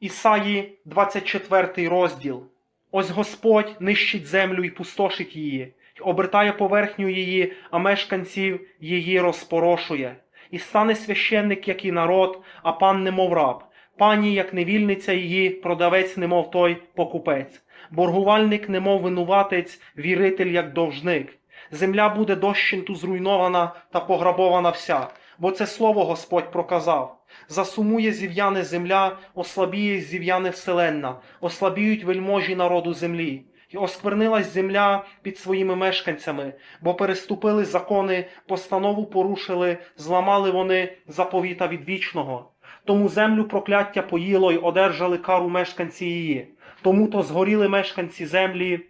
Ісаї, 24 розділ. Ось Господь нищить землю і пустошить її, й обертає поверхню її, а мешканців її розпорошує. І стане священник, як і народ, а пан немов раб, пані, як невільниця її, продавець, немов той покупець, боргувальник, немов винуватець, віритель, як довжник. Земля буде дощенту зруйнована та пограбована вся, бо це слово Господь проказав. Засумує зів'яне земля, ослабіє зів'яне вселенна, ослабіють вельможі народу землі. І осквернилась земля під своїми мешканцями, бо переступили закони, постанову порушили, зламали вони заповіта від вічного. Тому землю прокляття поїло й одержали кару мешканці її. Тому то згоріли мешканці землі,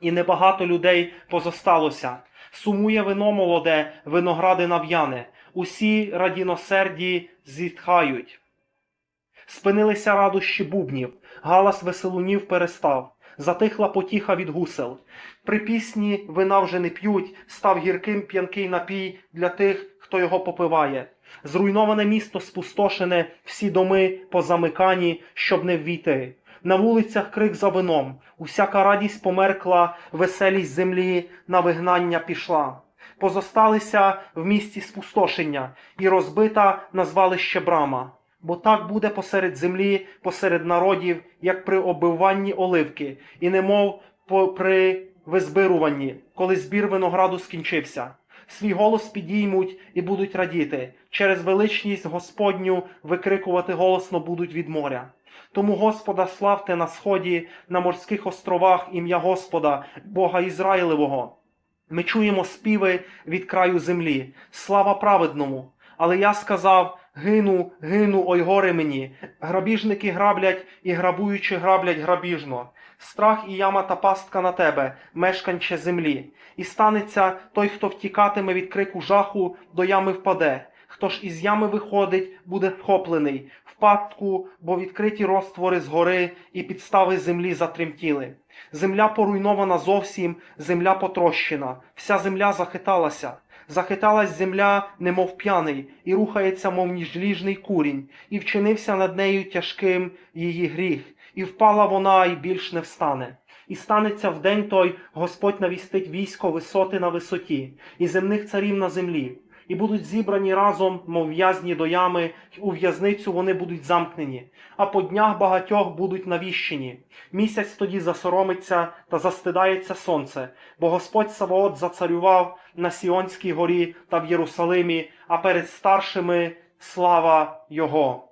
і небагато людей позосталося. Сумує вино молоде, виногради нав'яне, усі радіносерді зітхають. Спинилися радощі бубнів, галас веселунів перестав, затихла потіха від гусел. При пісні вина вже не п'ють, став гірким п'янкий напій для тих, хто його попиває. Зруйноване місто спустошене, всі доми позамикані, щоб не ввійти. На вулицях крик за вином, усяка радість померкла, веселість землі на вигнання пішла. Позосталися в місті спустошення, і розбита на звалище брама. Бо так буде посеред землі, посеред народів, як при оббиванні оливки, і немов при визбируванні, коли збір винограду скінчився. Свій голос підіймуть і будуть радіти, через величність Господню викрикувати голосно будуть від моря. Тому Господа славте на сході, на морських островах ім'я Господа, Бога Ізраїлевого. Ми чуємо співи від краю землі, слава праведному. Але я сказав: гину, гину, ой горе мені. Грабіжники граблять і грабуючи граблять грабіжно. Страх і яма та пастка на тебе, мешканче землі. І станеться той, хто втікатиме від крику жаху, до ями впаде. Хто ж із ями виходить, буде схоплений, в пастку, бо відкриті розтвори згори і підстави землі затремтіли. Земля поруйнована зовсім, земля потрощена, вся земля захиталася. Захиталась земля, немов п'яний, і рухається, мов ніжліжний курінь, і вчинився над нею тяжким її гріх, і впала вона, і більш не встане. І станеться в день той, Господь навістить військо висоти на висоті, і земних царів на землі, і будуть зібрані разом, мов в'язні до ями, й у в'язницю вони будуть замкнені, а по днях багатьох будуть навіщені. Місяць тоді засоромиться та застидається сонце, бо Господь Саваот зацарював на Сіонській горі та в Єрусалимі, а перед старшими слава Його.